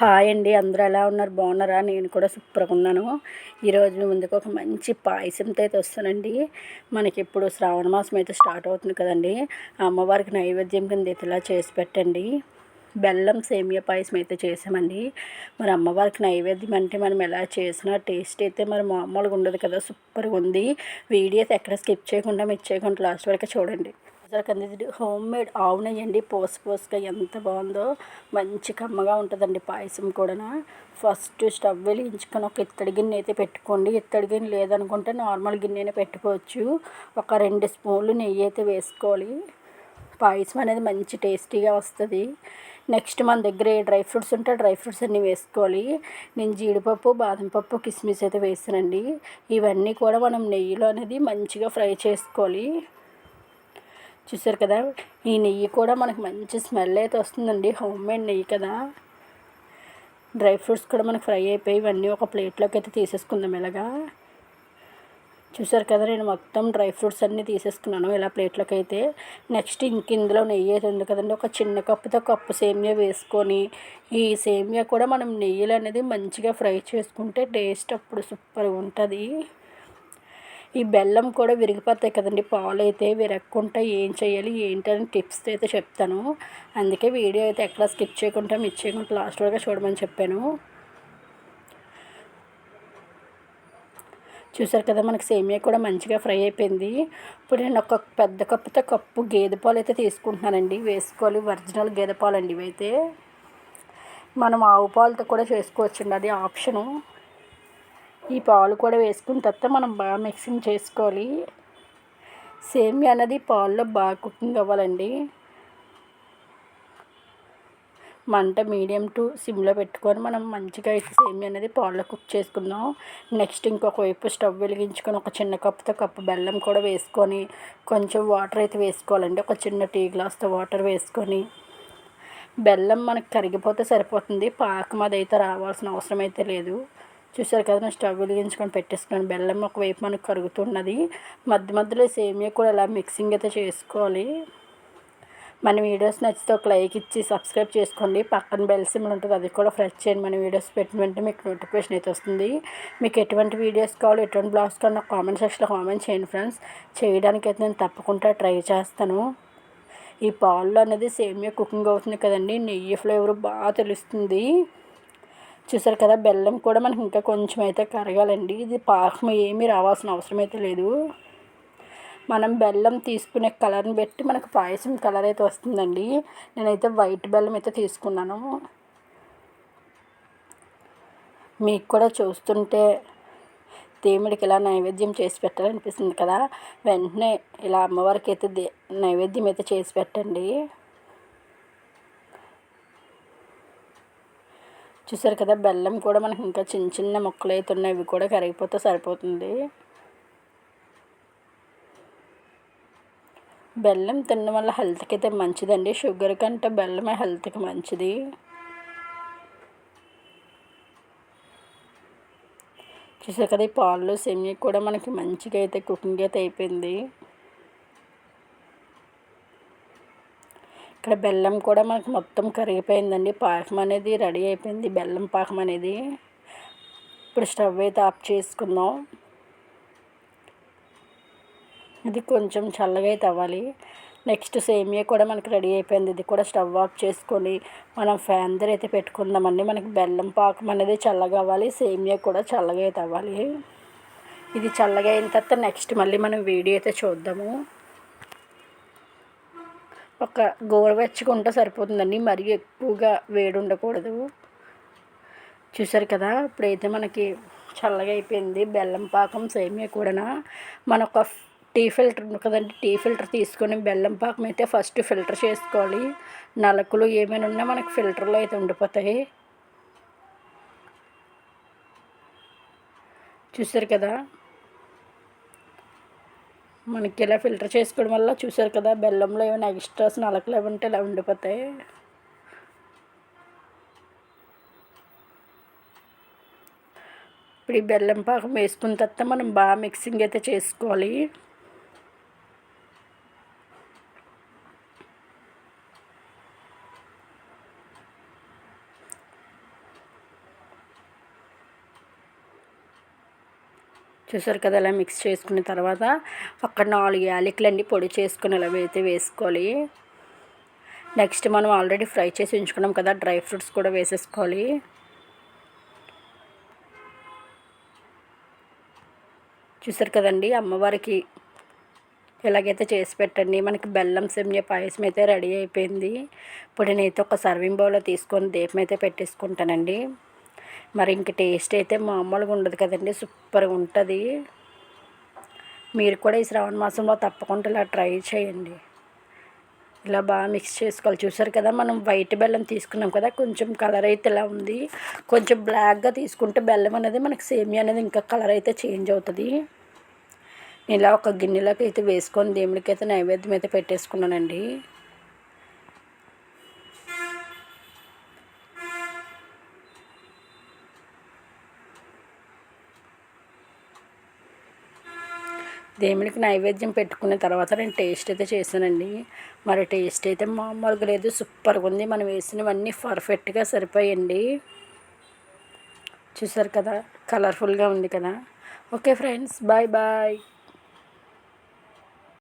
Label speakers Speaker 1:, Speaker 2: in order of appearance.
Speaker 1: Hi అండి అందరూ ఎలా ఉన్నారు? బాగున్నారా? నేను కూడా సూపర్గా ఉన్నాను. ఈరోజు ముందుకు ఒక మంచి పాయసంతో అయితే వస్తానండి మనకి ఇప్పుడు శ్రావణ మాసం అయితే స్టార్ట్ అవుతుంది కదండి. అమ్మవారికి నైవేద్యం కింద ఇలా చేసి పెట్టండి. బెల్లం సేమియా పాయసం అయితే చేసామండి. మరి అమ్మవారికి నైవేద్యం అంటే మనం ఎలా చేసినా టేస్ట్ అయితే మరి మామూలుగా ఉండదు కదా సూపర్గా ఉంది. వీడియోస్ ఎక్కడ స్కిప్ చేయకుండా మిస్ చేయకుండా లాస్ట్ వరకు చూడండి. అసలు హోమ్ మేడ్ ఆవు నెయ్యి అండి పోస్ పోసుగా ఎంత బాగుందో. మంచి కమ్మగా ఉంటుందండి పాయసం కూడా ఫస్ట్ స్టవ్ వెలిగించుకొని ఒక ఇత్తడి గిన్నె అయితే పెట్టుకోండి. ఇత్తడి గిన్నె లేదనుకుంటే నార్మల్ గిన్నెనే పెట్టుకోవచ్చు. ఒక రెండు స్పూన్లు నెయ్యి అయితే వేసుకోవాలి. పాయసం అనేది మంచి టేస్టీగా వస్తుంది. నెక్స్ట్ మన దగ్గర ఏ డ్రై ఫ్రూట్స్ ఉంటే డ్రై ఫ్రూట్స్ అన్నీ వేసుకోవాలి. నేను జీడిపప్పు బాదం పప్పు కిస్మిస్ అయితే వేసానండి. ఇవన్నీ కూడా మనం నెయ్యిలో అనేది మంచిగా ఫ్రై చేసుకోవాలి. చూసారు కదా? ఈ నెయ్యి కూడా మనకు మంచి స్మెల్ అయితే వస్తుందండి. హోమ్ మేడ్ నెయ్యి కదా? డ్రై ఫ్రూట్స్ కూడా మనకు ఫ్రై అయిపోయి ఇవన్నీ ఒక ప్లేట్లోకి అయితే తీసేసుకుందాం ఇలాగా. చూసారు కదా నేను మొత్తం డ్రై ఫ్రూట్స్ అన్నీ తీసేసుకున్నాను ఇలా ప్లేట్లోకి అయితే. నెక్స్ట్ ఇంక ఇందులో నెయ్యి అయితే ఉంది కదండి. ఒక చిన్న కప్పుతో కప్పు సేమియా వేసుకొని ఈ సేమియా కూడా మనం నెయ్యిలు అనేది మంచిగా ఫ్రై చేసుకుంటే టేస్ట్ అప్పుడు సూపర్గా ఉంటుంది. ఈ బెల్లం కూడా విరిగిపోతాయి కదండి. పాలు అయితే విరగకుండా ఏం చేయాలి ఏంటని టిప్స్ అయితే చెప్తాను. అందుకే వీడియో అయితే ఎక్కడ స్కిప్ చేయకుండా మిస్ చేయకుండా లాస్ట్ వరకు చూడమని చెప్పాను. చూసారు కదా మనకి సేమియా కూడా మంచిగా ఫ్రై అయిపోయింది. ఇప్పుడు నేను ఒక పెద్ద కప్పుతో కప్పు గేదె పాలు అయితే తీసుకుంటున్నానండి. వేసుకోవాలి ఒరిజినల్ గేదె పాలు అండి ఇవైతే. మనం ఆవు పాలతో కూడా చేసుకోవచ్చండి అది ఆప్షను. ఈ పాలు కూడా వేసుకున్న తర్వాత మనం బాగా మిక్సింగ్ చేసుకోవాలి. సేమియా అనేది పాల్లో బాగా కుకింగ్ అవ్వాలండి. మంట మీడియం టు సిమ్లో పెట్టుకొని మనం మంచిగా అయితే సేమియా అనేది పాల్లో కుక్ చేసుకుందాం. నెక్స్ట్ ఇంకొక వైపు స్టవ్ వెలిగించుకొని ఒక చిన్న కప్పుతో కప్పు బెల్లం కూడా వేసుకొని కొంచెం వాటర్ అయితే వేసుకోవాలండి. ఒక చిన్న టీ గ్లాస్తో వాటర్ వేసుకొని. బెల్లం మనకు కరిగిపోతే సరిపోతుంది. పాకం అదైతే రావాల్సిన అవసరం అయితే లేదు. చూసారు కదా నేను స్టవ్ వెలిగించుకొని పెట్టేసుకున్నాను బెల్లం ఒకవైపు మనకు కరుగుతున్నది. మధ్య మధ్యలో సేమియా కూడా ఇలా మిక్సింగ్ అయితే చేసుకోవాలి. మన వీడియోస్ నచ్చితే ఒక లైక్ ఇచ్చి సబ్స్క్రైబ్ చేసుకోండి. పక్కన బెల్ సిమ్లు ఉంటుంది అది కూడా ఫ్రెష్ చేయండి. మన వీడియోస్ పెట్టిన వెంటనే మీకు నోటిఫికేషన్ అయితే వస్తుంది. మీకు ఎటువంటి వీడియోస్ కావాలి ఎటువంటి బ్లాగ్స్ కావాలి నాకు కామెంట్ సెక్షన్లో కామెంట్ చేయండి ఫ్రెండ్స్. చేయడానికి అయితే నేను తప్పకుండా ట్రై చేస్తాను. ఈ పాల్లో అనేది సేమియా కుకింగ్ అవుతుంది కదండి. నెయ్యి ఫ్లేవర్ బాగా తెలుస్తుంది. చూసారు కదా బెల్లం కూడా మనకి ఇంకా కొంచెం అయితే కరగాలండి. ఇది పాకం ఏమీ రావాల్సిన అవసరం అయితే లేదు. మనం బెల్లం తీసుకునే కలర్ని బట్టి మనకు పాయసం కలర్ అయితే వస్తుందండి. నేనైతే వైట్ బెల్లం అయితే తీసుకున్నాను. మీకు కూడా చూస్తుంటే దేవుడికి ఇలా నైవేద్యం చేసి పెట్టాలనిపిస్తుంది కదా. వెంటనే ఇలా అమ్మవారికి అయితే నైవేద్యం అయితే చేసి పెట్టండి. చూసారు కదా బెల్లం కూడా మనకి ఇంకా చిన్న చిన్న ముక్కలు అయితే ఉన్నాయి ఇవి కూడా కరిగిపోతే సరిపోతుంది. బెల్లం తినడం వల్ల హెల్త్కి అయితే మంచిదండి. షుగర్ కంటే బెల్లమే హెల్త్కి మంచిది. చూసారు కదా ఈ పాలు సెమీ కూడా మనకి మంచిగా అయితే కుకింగ్ అయితే అయిపోయింది. ఇక్కడ బెల్లం కూడా మనకు మొత్తం కరిగిపోయిందండి. పాకం అనేది రెడీ అయిపోయింది. బెల్లం పాకం అనేది ఇప్పుడు స్టవ్ అయితే ఆఫ్ చేసుకుందాం. ఇది కొంచెం చల్లగా అయితే అవ్వాలి. నెక్స్ట్ సేమియా కూడా మనకి రెడీ అయిపోయింది. ఇది కూడా స్టవ్ ఆఫ్ చేసుకొని మనం ఫ్యాన్ దగ్గర అయితే పెట్టుకుందామండి. మనకి బెల్లం పాకం అనేది చల్లగా అవ్వాలి. సేమియా కూడా చల్లగా అయితే అవ్వాలి. ఇది చల్లగా అయిన తర్వాత నెక్స్ట్ మళ్ళీ మనం వీడియో అయితే చూద్దాము. ఒక గోరువెచ్చగా ఉంటే సరిపోతుందండి. మరీ ఎక్కువగా వేడి ఉండకూడదు చూసారు కదా ఇప్పుడైతే మనకి చల్లగా అయిపోయింది. బెల్లం పాకం సేమియా కూడా మన ఒక టీ ఫిల్టర్ ఉంది కదండి. టీ ఫిల్టర్ తీసుకొని బెల్లం పాకం అయితే ఫస్ట్ ఫిల్టర్ చేసుకోవాలి. నలకలు ఏమైనా ఉన్నా మనకు ఫిల్టర్లో అయితే ఉండిపోతాయి. చూసారు కదా మనకి ఇలా ఫిల్టర్ చేసుకోవడం వల్ల చూసారు కదా బెల్లంలో ఏమైనా ఎక్స్ట్రాస్ నలకలు ఏమి ఉంటే ఇలా ఉండిపోతాయి. ఇప్పుడు ఈ బెల్లం పాకం వేసుకున్న తర్వాత మనం బాగా మిక్సింగ్ అయితే చేసుకోవాలి. చూసారు కదా ఇలా మిక్స్ చేసుకున్న తర్వాత ఒక నాలుగు యాలకులు అండి పొడి చేసుకుని ఇలా అయితే వేసుకోవాలి. నెక్స్ట్ మనం ఆల్రెడీ ఫ్రై చేసి ఉంచుకున్నాం కదా డ్రై ఫ్రూట్స్ కూడా వేసేసుకోవాలి. చూసారు కదండి అమ్మవారికి ఎలాగైతే చేసి పెట్టండి మనకి బెల్లం సెమ్య పాయసం అయితే రెడీ అయిపోయింది. ఇప్పుడు నేనైతే ఒక సర్వింగ్ బౌల్లో తీసుకొని దీపం అయితే పెట్టేసుకుంటానండి. మరి ఇంక టేస్ట్ అయితే మామూలుగా ఉండదు కదండి సూపర్గా ఉంటుంది. మీరు కూడా ఈ శ్రావణ మాసంలో తప్పకుండా ఇలా ట్రై చేయండి. ఇలా బాగా మిక్స్ చేసుకోవాలి. చూసారు కదా మనం వైట్ బెల్లం తీసుకున్నాం కదా కొంచెం కలర్ అయితే ఇలా ఉంది. కొంచెం బ్లాక్గా తీసుకుంటే బెల్లం అనేది మనకి సేమియా అనేది ఇంకా కలర్ అయితే చేంజ్ అవుతుంది. ఇలా ఒక గిన్నెలోకి అయితే వేసుకొని దేవుడికి అయితే నైవేద్యం అయితే పెట్టేసుకున్నానండి. దేవునికి నైవేద్యం పెట్టుకున్న తర్వాత నేను టేస్ట్ అయితే చేశానండి. మరి టేస్ట్ అయితే మామూలుగా లేదు సూపర్గా ఉంది. మనం వేసినవన్నీ పర్ఫెక్ట్గా సరిపోయండి. చూసారు కదా కలర్ఫుల్గా ఉంది కదా. Okay friends bye bye.